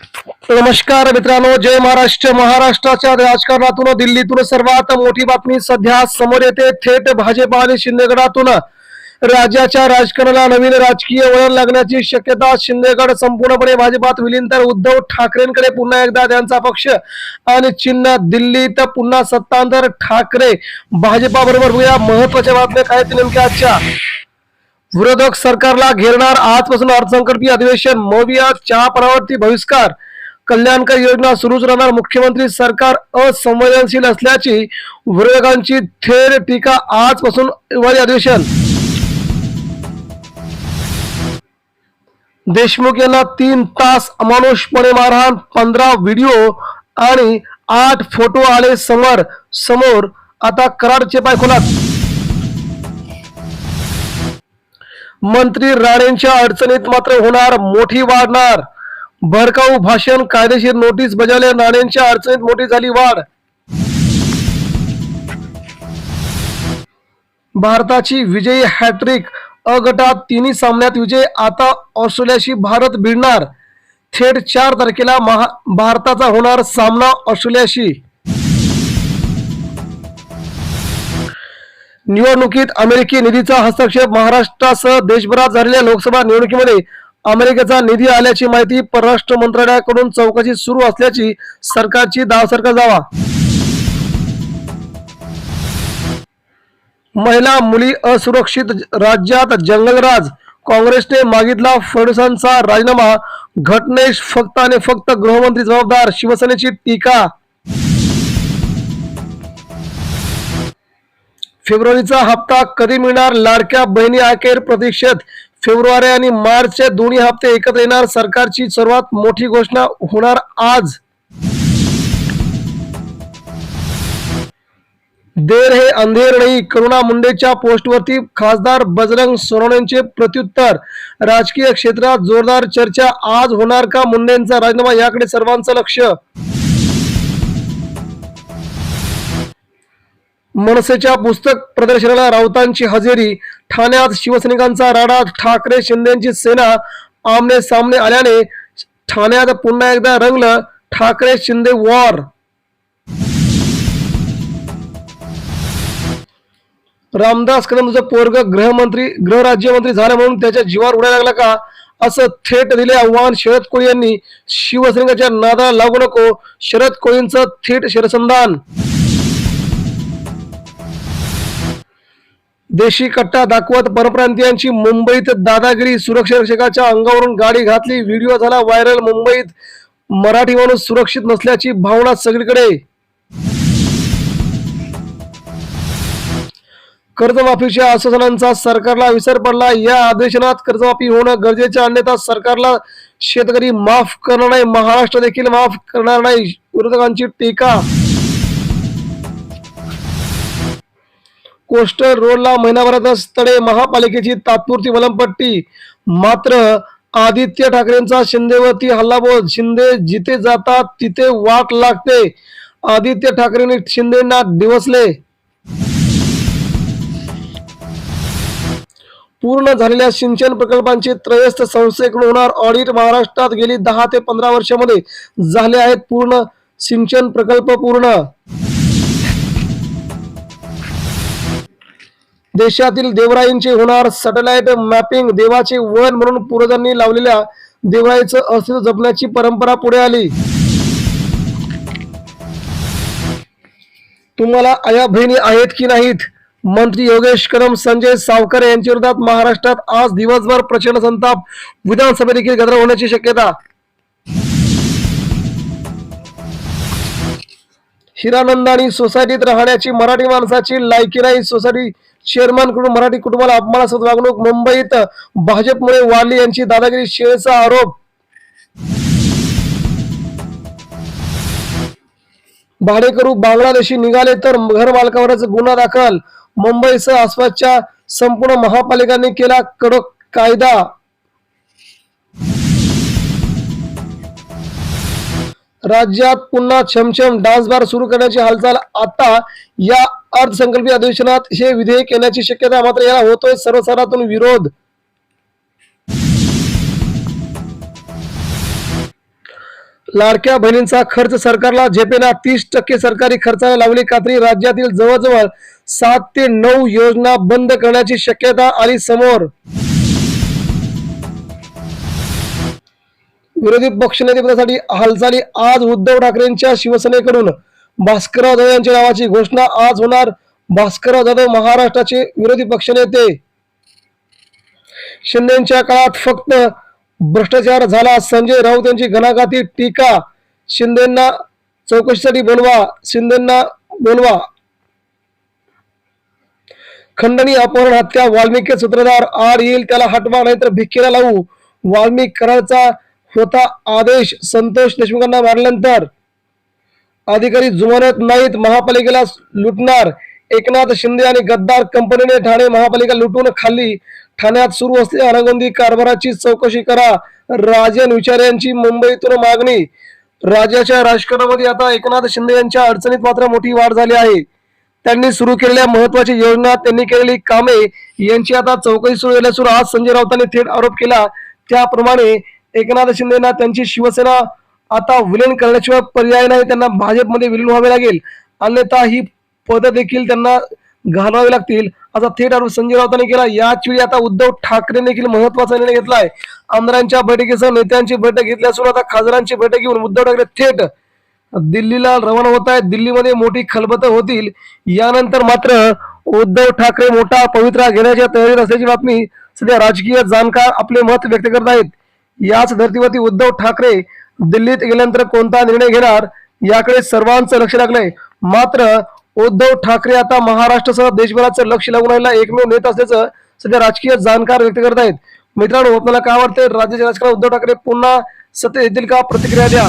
नमस्कार मित्रांनो जय महाराष्ट्र. महाराष्ट्राच्या राजकारणातून दिल्लीतून सर्वात मोठी बातमी सध्या समोर येते. थेट भाजपा आणि शिंदेगडातून. राज्याच्या राजकारणाला नवीन राजकीय वळण लागण्याची शक्यता शिंदेगड संपूर्णपणे भाजपात विलीन. तर उद्धव ठाकरेंकडे पुन्हा एकदा त्यांचा पक्ष आणि चिन्ह दिल्लीत पुन्हा सत्तांतर. ठाकरे भाजपा बरोबर महत्त्वाच्या बातम्या काय आहेत नेमक्या आजच्या. विरोधक सरकारला घेरणार. आजपासून अर्थसंकल्पीय अधिवेशन. मोबिया चहा परावरती बहिष्कार. कल्याणकारी योजना सुरूच राहणार. मुख्यमंत्री सरकार असंवेदनशील असल्याची विरोधकांची थेट टीका आजपासून हिवाळी अधिवेशन. देशमुख यांना तीन तास अमानुषपणे मारहाण पंधरा व्हिडिओ आणि आठ फोटो आले समोर. समोर आता कराडचे पायखोलात मंत्री राणेंच्या अडचणीत मात्र होणार मोठी वाढणार. भडकाऊ भाषण कायदेशीर नोटीस बजावल्या राणेंच्या अडचणीत मोठी झाली वाढ. भारताची विजयी हॅट्रिक अ गटात तिन्ही सामन्यात विजय आता ऑस्ट्रेलियाशी भारत भिडणार. थेट चार तारखेला महा भारताचा होणार सामना ऑस्ट्रेलियाशी. निवडणुकीत अमेरिकी निधीचा हस्तक्षेप महाराष्ट्रासह देशभरात झालेल्या लोकसभा निवडणुकीमध्ये अमेरिकेचा निधी आल्याची माहिती परराष्ट्र मंत्रालयाकडून चौकशी सुरू असल्याची सरकारची दावसरकार दावा महिला मुली असुरक्षित राज्यात जंगलराज काँग्रेसने मागितला फडणवीसांचा राजीनामा. घटनेश फक्त आणि फक्त गृहमंत्री जबाबदार शिवसेनेची टीका फेब्रुवारीचा हप्ता कधी मिळणार? लाडक्या बहिणी अखेर प्रतीक्षेत फेब्रुवारी आणि मार्चचे दोन्ही हप्ते एकत्र येणार. सरकारची सर्वात मोठी घोषणा होणार आज. देर हे अंधेर नाही. करुणा मुंडेच्या पोस्टवरती खासदार बजरंग सोनवणेंचे प्रत्युत्तर. राजकीय क्षेत्रात जोरदार चर्चा आज होणार का? मुंडेंचा राजीनामा याकडे सर्वांचं लक्ष. मनसेच्या पुस्तक प्रदर्शनाला राऊतांची हजेरी ठाण्यात शिवसैनिकांचा राडा ठाकरे शिंदेची सेना आमने सामने आल्याने ठाण्यात पुन्हा एकदा रंगलं ठाकरे शिंदे वॉर. रामदास कदमचं पोरग गृहमंत्री गृहराज्यमंत्री झालं म्हणून त्याच्या जीवावर उडायला लागला का? असं थेट दिले आव्हान शरद कोळी यांनी. शिवसैनिकाच्या नादाला लागू नको शरद कोळींचं थेट शिरसंधान. देशी कट्टा दाखवत परप्रांतीयांची मुंबईत दादागिरी सुरक्षा रक्षकाच्या अंगावरून गाडी घातली. व्हिडिओ झाला व्हायरल. मुंबईत मराठी माणूस सुरक्षित नसल्याची भावना सगळीकडे. कर्जमाफीच्या आश्वासनांचा सरकारला विसर पडला. या अधिवेशनात कर्जमाफी होणं गरजेचं अन्यथा सरकारला शेतकरी माफ करणार नाही. महाराष्ट्र देखील माफ करणार नाही. विरोधकांची टीका कोस्टर रोडला महिनाभरातच तडे महापालिकेची तात्पुरती वलंपट्टी मात्र आदित्य ठाकरेंचा शिंदेवरती हल्लाबोल. शिंदे जिथे जातात तिथे वाट लागते. आदित्य ठाकरेंनी शिंदेना दिवसले. पूर्ण झालेल्या सिंचन प्रकल्पांची त्रयस्थ संस्थेकडून होणार ऑडिट महाराष्ट्रात गेली दहा ते पंधरा वर्षामध्ये. झाले आहेत पूर्ण सिंचन प्रकल्प पूर्ण. देशातील देवराईंचे होणार सॅटेलाइट मॅपिंग देवाचे वन म्हणून पूर्वजांनी लावलेल्या देवराईचं अस्तित्व जपण्याची परंपरा पुढे आली. तुम्हाला आया बहिणी आहेत की नाहीत? मंत्री योगेश कदम संजय सावकर यांच्या विरोधात महाराष्ट्रात आज दिवसभर प्रचंड संताप. विधानसभेत देखील गदारोळ होण्याची शक्यता. हिरानंदानी सोसायटीत राहण्याची मराठी माणसाची लायकी नाही. सोसायटी शेरमानकडून मराठी कुटुंबाला अपमानास्पद वागणूक मुंबईत भाजपमुळे वाली यांची दादागिरी शेळचा आरोप. भाडेकरू बांगलादेशी निघाले तर घर मालकावरच गुन्हा दाखल. मुंबईसह आसपासच्या संपूर्ण महापालिकांनी केला कडक कायदा. राज्यात पुन्हा छमछम डान्स बार सुरू करण्याची हालचाल आता या अर्थसंकल्पीय अधिवेशनात हे विधेयक येण्याची शक्यता मात्र याला होतोय. सर्वसाधातून विरोध. लाडक्या बहिणींचा खर्च सरकारला झेपेना. तीस टक्के सरकारी खर्चाला लावली खात्री राज्यातील जवळजवळ सात ते नऊ योजना बंद करण्याची शक्यता आली समोर. विरोधी पक्षनेतेपदासाठी हालचाली आज उद्धव ठाकरेंच्या शिवसेनेकडून. भास्करराव जाधव यांच्या नावाची घोषणा आज होणार. भास्करराव जाधव महाराष्ट्राचे विरोधी पक्षनेते. शिंदेच्या काळात फक्त भ्रष्टाचार झाला संजय राऊत यांची घणाघाती टीका. शिंदेना चौकशीसाठी बोलवा शिंदेना बोलवा. खंडणी अपहरण हत्या वाल्मिकी सूत्रधार आड येईल त्याला हटवा नाहीतर भिक्कीला लावू. वाल्मिक कराडचा होता आदेश संतोष देशमुखांना मारल्यानंतर. अधिकारी जुमानत नाहीत महापालिकेला लुटणार. एकनाथ शिंदे आणि गद्दार कंपनीने ठाणे महापालिका लुटून खाल्ली. ठाण्यात सुरू असलेल्या अनगोंदी कारभाराची चौकशी करा. राजन विचार यांची मुंबईतून मागणी. राज्याच्या राजकारणामध्ये आता एकनाथ शिंदे यांच्या अडचणीत मात्र मोठी वाढ झाली आहे. त्यांनी सुरू केलेल्या महत्वाची योजना त्यांनी केलेली कामे यांची आता चौकशी सुरू झाली असून आज संजय राऊतांनी थेट आरोप केला. त्याप्रमाणे एकनाथ शिंदेना त्यांची शिवसेना आता विलीन करण्याशिवाय पर्याय नाही. त्यांना भाजपमध्ये विलीन व्हावे लागेल. अन्यथा ही पदं देखील त्यांना घालावी लागतील. असा थेट आरोप संजय राऊतांनी केला. याच वेळी आता उद्धव ठाकरे देखील महत्त्वाचा निर्णय घेतलाय. आमदारांच्या बैठकीसह नेत्यांची बैठक घेतली असून आता खासदारांची बैठक घेऊन उद्धव ठाकरे थेट दिल्लीला रवाना होत आहेत. दिल्लीमध्ये मोठी खलबत होतील. यानंतर मात्र उद्धव ठाकरे मोठा पवित्रा घेण्याच्या तयारीत असल्याची बातमी सध्या राजकीय जाणकार आपले मत व्यक्त करत आहेत. याच धर्तीवरती उद्धव ठाकरे दिल्लीत गेल्यानंतर कोणता निर्णय घेणार याकडे सर्वांचं लक्ष लागलंय. मात्र उद्धव ठाकरे आता महाराष्ट्रासह देशभराचं लक्ष लागून राहिला एकमेव नेत असल्याचं सध्या राजकीय जाणकार व्यक्त करत आहेत मित्रांनो आपल्याला काय वाटतंय? राज्याचे राजकारण उद्धव ठाकरे पुन्हा सत्तेत येतील का? प्रतिक्रिया द्या.